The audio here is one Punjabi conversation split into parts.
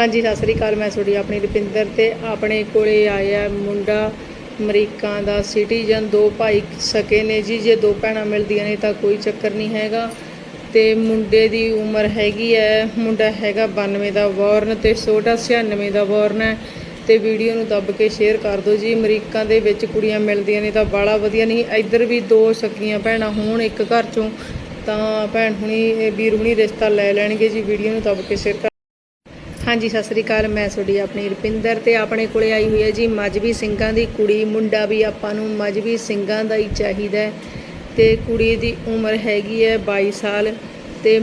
ਹਾਂਜੀ, ਸਤਿ ਸ੍ਰੀ ਅਕਾਲ, ਮੈਂ ਤੁਹਾਡੀ ਆਪਣੀ ਰੁਪਿੰਦਰ ਤੇ ਆਪਣੇ ਕੋਲੇ ਆਇਆ ਮੁੰਡਾ ਅਮਰੀਕਾ ਦਾ ਸਿਟੀਜ਼ਨ, ਦੋ ਭਾਈ ਸਕੇ ਨੇ ਜੀ, ਜੇ ਦੋ ਭੈਣਾਂ ਮਿਲਦੀਆਂ ਨੇ ਤਾਂ ਕੋਈ ਚੱਕਰ ਨਹੀਂ ਹੈਗਾ। ਤੇ ਮੁੰਡੇ ਦੀ ਉਮਰ ਹੈਗੀ ਹੈ, ਮੁੰਡਾ ਹੈਗਾ 92 ਦਾ ਬੋਰਨ ਤੇ ਛੋਟਾ 96 ਦਾ ਬੋਰਨ ਹੈ। ਤੇ ਵੀਡੀਓ ਨੂੰ ਦੱਬ ਕੇ ਸ਼ੇਅਰ ਕਰ ਦਿਓ ਜੀ, ਅਮਰੀਕਾ ਦੇ ਵਿੱਚ ਕੁੜੀਆਂ ਮਿਲਦੀਆਂ ਨੇ ਤਾਂ ਬਾਲਾ ਵਧੀਆ। ਨਹੀਂ, ਇੱਧਰ ਵੀ ਦੋ ਸਕੀਆਂ ਭੈਣਾਂ ਹੋਣ ਇੱਕ ਘਰ ਚੋਂ, ਤਾਂ ਭੈਣ ਹੁਣੀ ਇਹ ਵੀਰ ਹੁਣੀ ਰਿਸ਼ਤਾ ਲੈ ਲੈਣਗੇ ਜੀ। ਵੀਡੀਓ ਨੂੰ ਦੱਬ ਕੇ ਸ਼ੇਅਰ ਕਰ ਹਾਂਜੀ, ਸਤਿ ਸ੍ਰੀ ਅਕਾਲ। ਮੈਂ ਤੁਹਾਡੀ ਆਪਣੀ ਰੁਪਿੰਦਰ ਤੇ ਆਪਣੇ ਕੋਲੇ ਆਈ ਹੋਈ ਹੈ ਜੀ ਮਜਬੀ ਸਿੰਘਾਂ ਦੀ ਕੁੜੀ। ਮੁੰਡਾ ਵੀ ਆਪਾਂ ਨੂੰ ਮਜਬੀ ਸਿੰਘਾਂ ਦਾ ਹੀ ਚਾਹੀਦਾ ਹੈ। ਤੇ ਕੁੜੀ ਦੀ ਉਮਰ ਹੈਗੀ ਹੈ 22 ਸਾਲ ਤੇ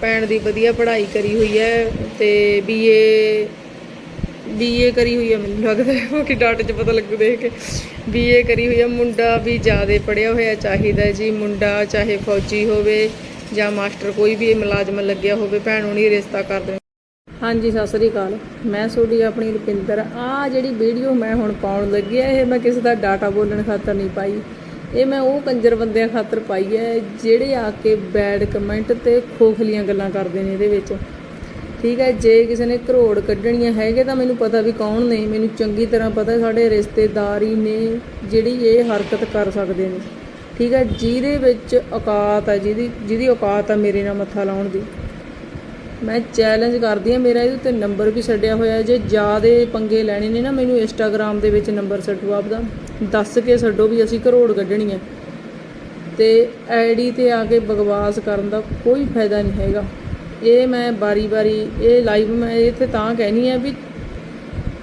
ਭੈਣ ਦੀ ਵਧੀਆ ਪੜ੍ਹਾਈ ਕਰੀ ਹੋਈ ਹੈ ਤੇ ਬੀਏ ਬੀਏ ਕਰੀ ਹੋਈ ਹੈ, ਮੈਨੂੰ ਲੱਗਦਾ ਹੈ, ਉਹ ਕਿ ਡਾਟ 'ਚ ਪਤਾ ਲੱਗੂ ਦੇਖ ਕੇ। ਬੀਏ ਕਰੀ ਹੋਈ ਹੈ, ਮੁੰਡਾ ਵੀ ਜ਼ਿਆਦਾ ਪੜ੍ਹਿਆ ਹੋਇਆ ਚਾਹੀਦਾ ਜੀ। ਮੁੰਡਾ ਚਾਹੇ ਫੌਜੀ ਹੋਵੇ ਜਾਂ ਮਾਸਟਰ, ਕੋਈ ਵੀ ਮੁਲਾਜ਼ਮ ਲੱਗਿਆ ਹੋਵੇ, ਭੈਣ ਹੁਣੀ ਰਿਸ਼ਤਾ ਕਰ ਦੇ ਹਾਂਜੀ, ਸਤਿ ਸ੍ਰੀ ਅਕਾਲ। ਮੈਂ ਤੁਹਾਡੀ ਆਪਣੀ ਰੁਪਿੰਦਰ। ਆ ਜਿਹੜੀ ਵੀਡੀਓ ਮੈਂ ਹੁਣ ਪਾਉਣ ਲੱਗੀ ਆ, ਇਹ ਮੈਂ ਕਿਸੇ ਦਾ ਡਾਟਾ ਬੋਲਣ ਖਾਤਰ ਨਹੀਂ ਪਾਈ। ਇਹ ਮੈਂ ਉਹ ਕੰਜਰ ਬੰਦਿਆਂ ਖਾਤਰ ਪਾਈ ਹੈ ਜਿਹੜੇ ਆ ਕੇ ਬੈਡ ਕਮੈਂਟ ਤੇ ਖੋਖਲੀਆਂ ਗੱਲਾਂ ਕਰਦੇ ਨੇ ਇਹਦੇ ਵਿੱਚ। ਠੀਕ ਹੈ ਜੇ ਕਿਸੇ ਨੇ ਕਰੋੜ ਕੱਢਣੀਆਂ ਹੈਗੇ ਤਾਂ ਮੈਨੂੰ ਪਤਾ ਵੀ ਕੌਣ ਨੇ। ਮੈਨੂੰ ਚੰਗੀ ਤਰ੍ਹਾਂ ਪਤਾ ਸਾਡੇ ਰਿਸ਼ਤੇਦਾਰ ਹੀ ਨੇ ਜਿਹੜੀ ਇਹ ਹਰਕਤ ਕਰ ਸਕਦੇ ਨੇ। ਠੀਕ ਹੈ ਜਿਹਦੇ ਵਿੱਚ ਔਕਾਤ ਹੈ ਜਿਹਦੀ ਜਿਹਦੀ ਔਕਾਤ ਆ ਮੇਰੇ ਨਾਲ ਮੱਥਾ ਲਾਉਣ ਦੀ। ਮੈਂ ਚੈਲੰਜ ਕਰਦੀ ਆ, ਮੇਰਾ ਇਹਦੇ ਉੱਤੇ ਨੰਬਰ ਵੀ ਛੱਡਿਆ ਹੋਇਆ ਜੇ ਜ਼ਿਆਦੇ ਪੰਗੇ ਲੈਣੇ ਨੇ ਨਾ ਮੈਨੂੰ ਇੰਸਟਾਗ੍ਰam ਦੇ ਵਿੱਚ ਨੰਬਰ ਛੱਡੋ ਆਪਦਾ। ਦੱਸ ਕੇ ਛੱਡੋ ਵੀ ਅਸੀਂ ਕਰੋੜ ਕੱਢਣੀ ਹੈ ਤੇ ਆਈਡੀ ਤੇ ਆ ਕੇ ਬਗਵਾਸ ਕਰਨ ਦਾ ਕੋਈ ਫਾਇਦਾ ਨਹੀਂ ਹੈਗਾ। ਇਹ ਮੈਂ ਬਾਰੀ-ਬਾਰੀ ਇਹ ਲਾਈਵ ਮੈਂ ਇੱਥੇ ਤਾਂ ਕਹਿਣੀ ਆ ਵੀ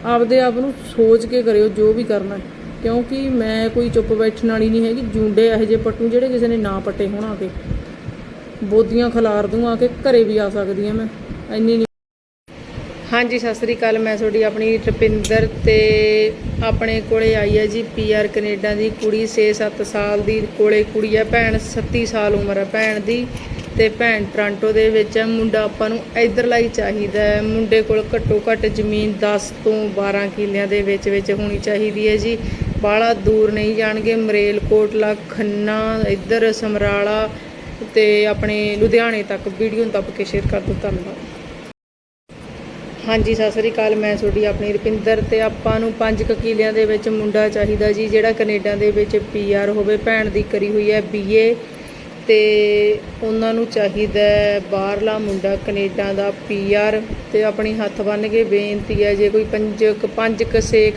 ਆਪਦੇ ਆਪ ਨੂੰ ਸੋਚ ਕੇ ਕਰਿਓ ਜੋ ਵੀ ਕਰਨਾ ਕਿਉਂਕਿ ਮੈਂ ਕੋਈ ਚੁੱਪ ਬੈਠਣ ਵਾਲੀ ਨਹੀਂ ਹੈਗੀ। ਜੁੰਡੇ ਇਹੋ ਜਿਹੇ ਪੱਟੂ ਜਿਹੜੇ ਕਿਸੇ ਨੇ ਨਾ ਪੱਟੇ ਹੋਣ ਆ ਕੇ। ਬੋਦੀਆਂ ਖਿਲਾਰ ਦੂੰ, ਆ ਕੇ ਘਰੇ ਵੀ ਆ ਸਕਦੀ ਆ ਮੈਂ। ਇੰਨੀ ਨਹੀਂ ਹਾਂਜੀ, ਸਤਿ ਸ੍ਰੀ ਅਕਾਲ। ਮੈਂ ਤੁਹਾਡੀ ਆਪਣੀ ਰੁਪਿੰਦਰ ਤੇ ਆਪਣੇ ਕੋਲੇ ਆਈ ਹੈ ਜੀ ਪੀਆਰ ਕੈਨੇਡਾ ਦੀ ਕੁੜੀ 6-7 ਸਾਲ ਦੀ ਕੋਲੇ ਕੁੜੀ ਹੈ, ਭੈਣ 37 ਸਾਲ ਉਮਰ ਹੈ। ਭੈਣ ਦੀ ਤੇ ਭੈਣ ਟ੍ਰਾਂਟੋ ਦੇ ਵਿੱਚ ਹੈ। ਮੁੰਡਾ ਆਪਾਂ ਨੂੰ ਇਧਰਲਾ ਹੀ ਚਾਹੀਦਾ ਹੈ। ਮੁੰਡੇ ਕੋਲ ਘੱਟੋ ਘੱਟ ਜ਼ਮੀਨ 10 ਤੋਂ 12 ਕਿੱਲਿਆਂ ਦੇ ਵਿੱਚ ਵਿੱਚ ਹੋਣੀ ਚਾਹੀਦੀ ਹੈ ਜੀ। ਬਾਹਲਾ ਦੂਰ ਨਹੀਂ ਜਾਣਗੇ। ਮਰੇਲਕੋਟਲਾ, ਖੰਨਾ, ਇੱਧਰ ਸਮਰਾਲਾ ਤੇ ਆਪਣੇ ਲੁਧਿਆਣੇ ਤੱਕ ਵੀਡੀਓ ਨੂੰ ਦੱਬ ਕੇ ਸ਼ੇਅਰ ਕਰ ਦਿਓ, ਧੰਨਵਾਦ। ਹਾਂਜੀ, ਸਤਿ ਸ੍ਰੀ ਅਕਾਲ, ਮੈਂ ਤੁਹਾਡੀ ਆਪਣੀ ਰੁਪਿੰਦਰ ਤੇ ਆਪਾਂ ਨੂੰ ਪੰਜ ਕੁ ਦੇ ਵਿੱਚ ਮੁੰਡਾ ਚਾਹੀਦਾ ਜੀ, ਜਿਹੜਾ ਕੈਨੇਡਾ ਦੇ ਵਿੱਚ ਪੀਆਰ ਹੋਵੇ, ਭੈਣ ਦੀ ਕਰੀ ਹੋਈ ਹੈ ਬੀਏ ਤੇ ਉਹਨਾਂ ਨੂੰ ਚਾਹੀਦਾ ਬਾਹਰਲਾ ਮੁੰਡਾ ਕੈਨੇਡਾ ਦਾ ਪੀਆਰ ਤੇ ਆਪਣੀ ਹੱਥ ਬੰਨ੍ਹ ਕੇ ਬੇਨਤੀ ਹੈ, ਜੇ ਕੋਈ ਪੰਜ ਕੁ- ਪੰਜ ਕੁ, ਛੇ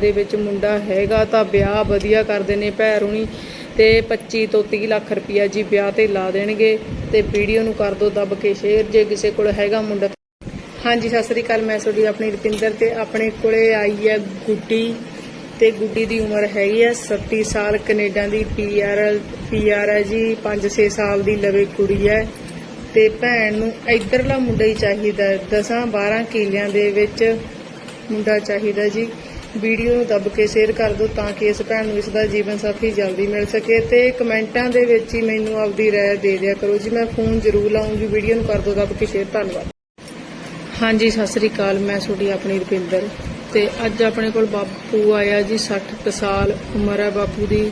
ਦੇ ਵਿੱਚ ਮੁੰਡਾ ਹੈਗਾ ਤਾਂ ਵਿਆਹ ਵਧੀਆ ਕਰਦੇ ਨੇ ਭੈਰੂਣੀ ਤੇ 25 ਤੋਂ 30 ਲੱਖ ਰੁਪਈਆ ਜੀ ਵਿਆਹ ਤੇ ਲਾ ਦੇਣਗੇ ਤੇ ਵੀਡੀਓ ਨੂੰ ਕਰ ਦਿਓ ਦੱਬ ਕੇ ਸ਼ੇਅਰ, ਜੇ ਕਿਸੇ ਕੋਲ ਹੈਗਾ ਮੁੰਡਾ। ਹਾਂਜੀ, ਸਤਿ ਸ੍ਰੀ ਅਕਾਲ, ਮੈਂ ਤੁਹਾਡੀ ਆਪਣੀ ਰਪਿੰਦਰ ਤੇ ਆਪਣੇ ਕੋਲੇ ਆਈ ਹੈ ਗੁੱਡੀ। ਤੇ ਗੁੱਡੀ ਦੀ ਉਮਰ ਹੈਗੀ ਹੈ 37 ਸਾਲ, ਕੈਨੇਡਾ ਦੀ ਪੀਆਰ ਪੀਆਰ ਹੈ ਜੀ 5-6 ਸਾਲ ਦੀ ਲਵੇ ਕੁੜੀ ਹੈ। ਤੇ ਭੈਣ ਨੂੰ ਇਧਰਲਾ ਮੁੰਡਾ ਹੀ ਚਾਹੀਦਾ 10-12 ਕਿਲਿਆਂ ਦੇ ਵਿੱਚ ਮੁੰਡਾ ਚਾਹੀਦਾ ਜੀ। ਵੀਡੀਓ ਨੂੰ ਦੱਬ ਕੇ ਸ਼ੇਅਰ ਕਰ ਦਿਓ ਤਾਂ ਕਿ ਇਸ ਭੈਣ ਨੂੰ ਇਸ ਦਾ ਜੀਵਨ ਸਾਥੀ ਜਲਦੀ ਮਿਲ ਸਕੇ। ਤੇ ਕਮੈਂਟਾਂ ਦੇ ਵਿੱਚ ਹੀ ਮੈਨੂੰ ਆਪਦੀ ਰਾਏ ਦੇ ਦਿਆ ਕਰੋ ਜੀ। ਮੈਂ ਫੋਨ ਜ਼ਰੂਰ ਲਾਉਂਗੀ, ਵੀਡੀਓ ਨੂੰ ਕਰ ਦਿਓ ਦੱਬ ਕੇ ਸ਼ੇਅਰ। ਧੰਨਵਾਦ। ਹਾਂਜੀ, ਸਤਿ ਸ੍ਰੀ ਅਕਾਲ। ਮੈਂ ਤੁਹਾਡੀ ਆਪਣੀ ਰੁਪਿੰਦਰ। ਤੇ ਅੱਜ ਆਪਣੇ ਕੋਲ ਬਾਪੂ ਆਇਆ ਜੀ 60 ਕੁ ਸਾਲ ਉਮਰ ਹੈ ਬਾਪੂ ਦੀ।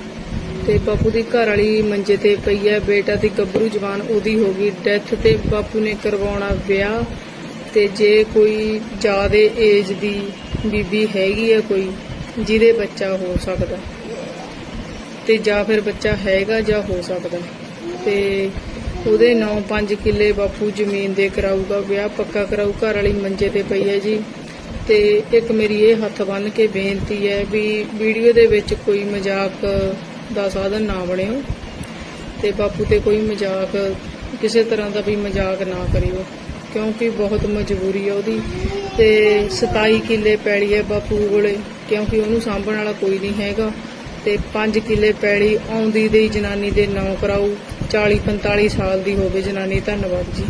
ਤੇ ਬਾਪੂ ਦੀ ਘਰ ਵਾਲੀ ਮੰਜੇ ਤੇ ਪਈ ਹੈ ਬੇਟਾ ਦੀ ਗੱਭਰੂ ਜਵਾਨ ਉਹਦੀ ਹੋ ਗਈ ਡੈਥ ਤੇ ਬਾਪੂ ਨੇ ਕਰਵਾਉਣਾ ਵਿਆਹ। ਤੇ ਜੇ ਕੋਈ ਜ਼ਿਆਦਾ ਏਜ ਦੀ ਬੀਬੀ ਹੈਗੀ ਹੈ ਕੋਈ, ਜਿਹਦੇ ਬੱਚਾ ਹੋ ਸਕਦਾ। ਤੇ ਜਾਂ ਫਿਰ ਬੱਚਾ ਹੈਗਾ ਜਾਂ ਹੋ ਸਕਦਾ। ਤੇ ਉਹਦੇ 9-5 ਕਿੱਲੇ ਬਾਪੂ ਜ਼ਮੀਨ ਦੇ ਕਰਾਊਗਾ, ਵਿਆਹ ਪੱਕਾ ਕਰਾਊ, ਘਰ ਵਾਲੀ ਮੰਜੇ ਤੇ ਪਈ ਹੈ ਜੀ। ਤੇ ਇੱਕ ਮੇਰੀ ਇਹ ਹੱਥ ਬੰਨ ਕੇ ਬੇਨਤੀ ਹੈ ਵੀ ਵੀਡੀਓ ਦੇ ਵਿੱਚ ਕੋਈ ਮਜ਼ਾਕ ਦਾ ਸਾਧਨ ਨਾ ਬਣਿਓ ਤੇ ਬਾਪੂ ਤੇ ਕੋਈ ਮਜ਼ਾਕ, ਕਿਸੇ ਤਰ੍ਹਾਂ ਦਾ ਵੀ ਮਜ਼ਾਕ ਨਾ ਕਰਿਓ, ਕਿਉਂਕਿ ਬਹੁਤ ਮਜਬੂਰੀ ਹੈ ਉਹਦੀ ਤੇ 27 ਕਿੱਲੇ ਪੈਲੀ ਹੈ ਬਾਪੂ ਕੋਲੇ, ਕਿਉਂਕਿ ਉਹਨੂੰ ਸਾਂਭਣ ਵਾਲਾ ਕੋਈ ਨਹੀਂ ਹੈਗਾ ਤੇ 5 ਕਿੱਲੇ ਪੈਲੀ ਆਉਂਦੀ ਦੇ ਜਨਾਨੀ ਦੇ ਨਾਂ ਕਰਾਊ 40 45 ਸਾਲ ਦੀ ਹੋਵੇ ਜਨਾਨੀ, ਧੰਨਵਾਦ ਜੀ।